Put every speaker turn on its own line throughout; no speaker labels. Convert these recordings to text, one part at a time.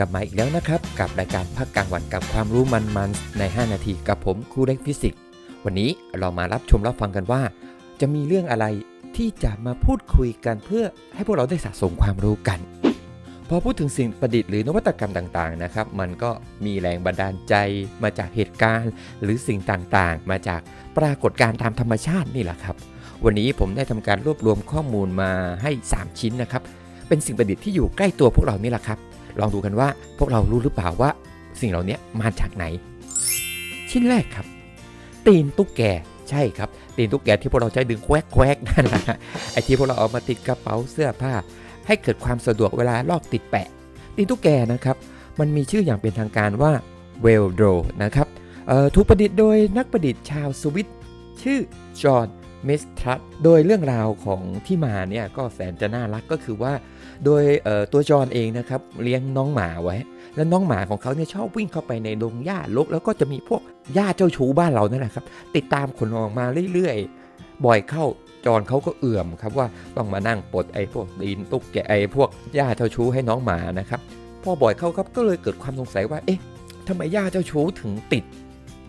กลับมาอีกแล้วนะครับ กับรายการพักกลางวันกับความรู้มันๆใน 5 นาทีกับผมครูเล็กฟิสิกส์วันนี้เรามารับชมรับฟังกันว่า จะมีเรื่องอะไรที่จะมาพูดคุยกันเพื่อให้พวกเราได้สะสมความรู้กัน พอพูดถึงสิ่งประดิษฐ์หรือนวัตกรรมต่างๆนะครับ มันก็มีแรงบันดาลใจมาจากเหตุการณ์ หรือสิ่งต่างๆ มาจากปรากฏการณ์ตามธรรมชาตินี่แหละครับ วันนี้ผมได้ทำการรวบรวมข้อมูลมาให้ 3 ชิ้นนะครับเป็นสิ่งประดิษฐ์ที่อยู่ใกล้ตัวพวกเรานี่แหละครับ ลองดูกันว่าพวกเรารู้หรือเปล่าว่าสิ่งเหล่านี้มาจากไหน ชิ้นแรกครับ ตีนตุ๊กแกใช่ครับ ตีนตุ๊กแกที่พวกเราใช้ดึงแควกแควกนั่นแหละไอที่พวกเราเอามาติดกระเป๋าเสื้อผ้า ให้เกิดความสะดวกเวลาลอกติดแปะ ตีนตุ๊กแกนะครับ มันมีชื่ออย่างเป็นทางการว่าเวลโดนะครับถูกประดิษฐ์โดยนักประดิษฐ์ชาวสวิตชื่อจอห์น มสทรัตโดยเรื่องราวของที่มาเนี่ยก็แสนจะน่ารักก็คือว่า โดยตัวจอนเองนะครับเลี้ยงน้องหมาไว้ แล้วน้องหมาของเขาเนี่ยชอบวิ่งเข้าไปในดงหญ้ารกแล้วก็จะมีพวกหญ้าเจ้าชู้บ้านเรานั่นแหละครับ ติดตามขนออกมาเรื่อยๆ บ่อยเข้าจอนเขาก็เอื่อมครับว่าต้องมานั่งปลดไอ้พวกตีนตุ๊กแกไอ้พวกหญ้าเจ้าชู้ให้น้องหมานะครับพอบ่อยเข้าครับก็เลยเกิดความสงสัยว่าเอ๊ะทำไมหญ้าเจ้าชู้ถึงติด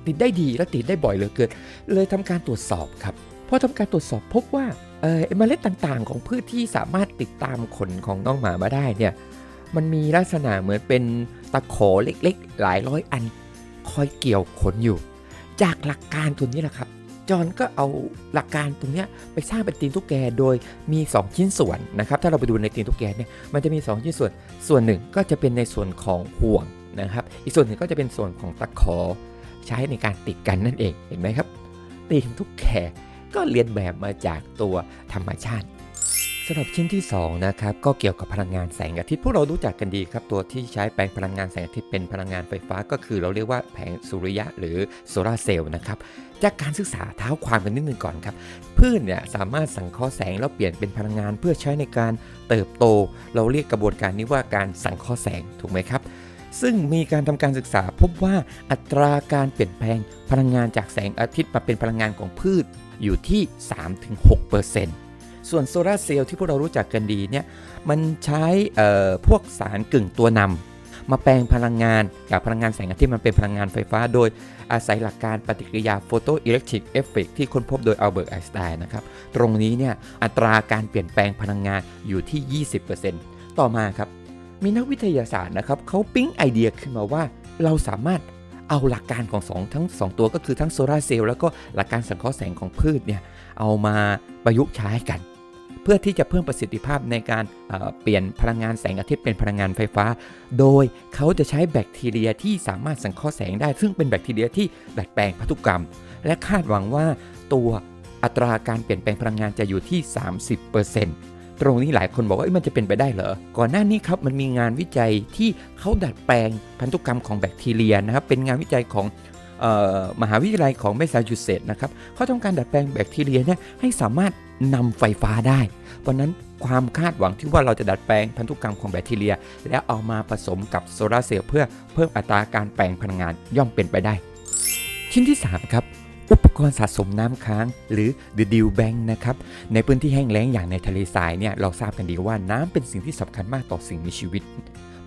ติดได้ดีและติดได้บ่อยเหลือเกินเลยทำการตรวจสอบครับ พอทำการตรวจสอบพบว่าเออเมล็ดต่างๆ ของพืชที่สามารถติดตามขนของน้องหมามาได้เนี่ยมันมีลักษณะเหมือนเป็นตะขอเล็กๆ หลายร้อยอันคอยเกี่ยวขนอยู่ จากหลักการตัวนี้แหละครับ จอห์นก็เอาหลักการตรงนี้ไปสร้างเป็นตีนตุ๊กแกโดยมี 2 ชิ้นส่วนนะครับ ถ้าเราไปดูในตีนตุ๊กแกเนี่ยมันจะมี 2 ชิ้นส่วน ส่วนหนึ่งก็จะเป็นในส่วนของห่วงนะครับ อีกส่วนหนึ่งก็จะเป็นส่วนของตะขอใช้ในการติดกันนั่นเองเห็นไหมครับตีนตุ๊กแก ก็เรียนแบบมาจากตัวธรรมชาติสำหรับชิ้นที่2นะครับก็เกี่ยวกับพลังงานแสงอาทิตย์พวกเรารู้จักกันดีครับตัวที่ใช้แปลงพลังงานแสงอาทิตย์เป็นพลังงานไฟฟ้า ก็คือเราเรียกว่าแผงสุริยะหรือโซลาเซลล์นะครับจากการศึกษาเท้าความกันนิดนึงก่อนครับพืชเนี่ยสามารถสังเคราะห์แสงแล้วเปลี่ยนเป็นพลังงานเพื่อใช้ในการเติบโต เราเรียกกระบวนการนี้ว่าการสังเคราะห์แสงถูกไหมครับ ซึ่งมีการทำการศึกษาพบว่าอัตราการเปลี่ยนแปลงพลังงานจากแสงอาทิตย์มาเป็นพลังงานของพืชอยู่ที่ 3-6%ส่วนโซลาร์เซลล์ที่พวกเรารู้จักกันดีเนี่ยมันใช้พวกสารกึ่งตัวนำมาแปลงพลังงานจากพลังงานแสงอาทิตย์มันเป็นพลังงานไฟฟ้า โดยอาศัยหลักการปฏิกิริยาโฟโตอิเล็กทริกเอฟเฟกที่ค้นพบโดยอัลเบิร์ตไอน์สไตน์นะครับตรงนี้เนี่ยอัตราการเปลี่ยนแปลงพลังงานอยู่ที่ 20%ต่อมาครับ มีนักวิทยาศาสตร์นะครับเขาปิ๊งไอเดียขึ้นมาว่า เราสามารถเอาหลักการของสองทั้งสองตัวก็คือทั้งโซลาร์เซลล์แล้วก็หลักการสังเคราะห์แสงของพืชเนี่ยเอามาประยุกต์ใช้กัน เพื่อที่จะเพิ่มประสิทธิภาพในการเเปลี่ยนพลังงานแสงอาทิตย์เป็นพลังงานไฟฟ้า โดยเขาจะใช้แบคทีเรียที่สามารถสังเคราะห์แสงได้ ซึ่งเป็นแบคทีเรียที่ดัดแปลงพันธุกรรม และคาดหวังว่าตัวอัตราการเปลี่ยนแปลงพลังงานจะอยู่ที่ 30% ตรงนี้หลายคนบอกว่ามันจะเป็นไปได้เหรอ ก่อนหน้านี้ครับมันมีงานวิจัยที่เขาดัดแปลงพันธุกรรมของแบคทีเรียนะครับ เป็นงานวิจัยของออมหาวิทยาลัยของแมสซาชูเซตส์นะครับเขาทำการดัดแปลงแบคทีเรียเนี่ยให้สามารถนำไฟฟ้าได้ เพราะนั้นความคาดหวังที่ว่าเราจะดัดแปลงพันธุกรรมของแบคทีเรีย แล้วเอามาผสมกับโซลาร์เซลล์เพื่อเพิ่มอัตราการแปลงพลังงานย่อมเป็นไปได้ ชิ้นที่ 3 ครับ กรณ์สะสมน้ำค้างหรือ The Dew Bank นะครับ ในพื้นที่แห้งแล้งอย่างในทะเลทรายเนี่ยเราทราบกันดีว่าน้ำเป็นสิ่งที่สำคัญมากต่อสิ่งมีชีวิต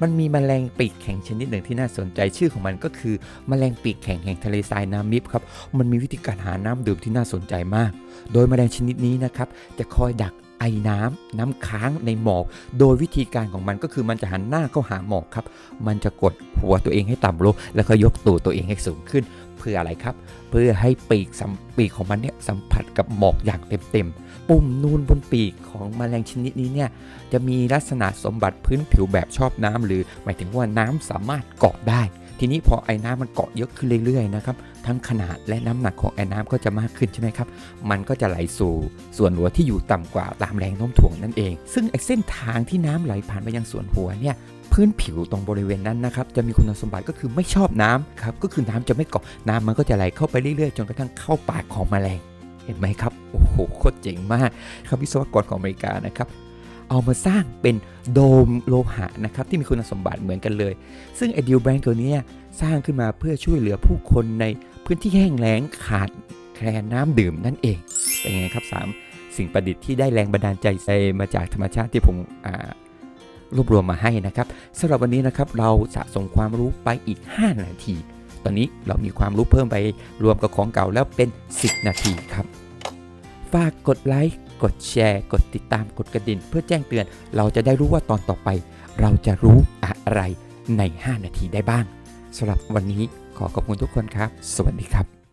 มันมีแมลงปีกแข็งชนิดหนึ่งที่น่าสนใจชื่อของมันก็คือแมลงปีกแข็งแห่งทะเลทรายน้ำมิบครับ มันมีวิธีการหาน้ำดื่มที่น่าสนใจมาก โดยแมลงชนิดนี้นะครับจะคอยดักไอน้ำน้ำค้างในหมอก โดยวิธีการของมันก็คือมันจะหันหน้าเข้าหาหมอกครับ มันจะกดหัวตัวเองให้ต่ำลงแล้วก็ยกตัวตัวเองให้สูงขึ้น เพื่ออะไรครับ เพื่อให้ปีกสัมปีกของมันเนี่ยสัมผัสกับหมอกอย่างเต็มๆ ปุ่มนูนบนปีกของแมลงชนิดนี้เนี่ยจะมีลักษณะสมบัติพื้นผิวแบบชอบน้ำหรือหมายถึงว่าน้ำสามารถเกาะได้ ทีนี้พอไอ้น้ำมันเกาะเยอะขึ้นเรื่อยๆนะครับทั้งขนาดและน้ำหนักของไอ้น้ำก็จะมากขึ้นใช่ไหมครับ มันก็จะไหลสู่ส่วนหัวที่อยู่ต่ำกว่าตามแรงโน้มถ่วงนั่นเอง ซึ่งไอ้เส้นทางที่น้ำไหลผ่านไปยังส่วนหัวเนี่ยพื้นผิวตรงบริเวณนั้นนะครับจะมีคุณสมบัติก็คือไม่ชอบน้ำครับก็คือน้ำจะไม่เกาะน้ำมันก็จะไหลเข้าไปเรื่อยๆ จนกระทั่งเข้าปากของแมลงเห็นไหมครับ โอ้โห โคตรเจ๋งมาก ครับวิศวกรของอเมริกานะครับ เอามาสร้างเป็นโดมโลหะนะครับที่มีคุณสมบัติเหมือนกันเลย ซึ่งไอดิวแบงค์ตัวนี้สร้างขึ้นมาเพื่อช่วยเหลือผู้คนในพื้นที่แห้งแล้งขาดแคลนน้ำดื่มนั่นเอง เป็นไงครับ 3 สิ่งประดิษฐ์ที่ได้แรงบันดาลใจมาจากธรรมชาติที่ผมรวบรวมมาให้นะครับสำหรับวันนี้นะครับเราสะสมความรู้ไปอีก 5 นาที ตอนนี้เรามีความรู้เพิ่มไปรวมกับของเก่าแล้วเป็น 10 นาทีครับ ฝากกดไลค์ กดแชร์ กดติดตามกดกระดิ่งเพื่อแจ้งเตือน เราจะได้รู้ว่าตอนต่อไป เราจะรู้อะไรใน 5 นาทีได้บ้างสำหรับวันนี้ขอขอบคุณทุกคนครับ สวัสดีครับ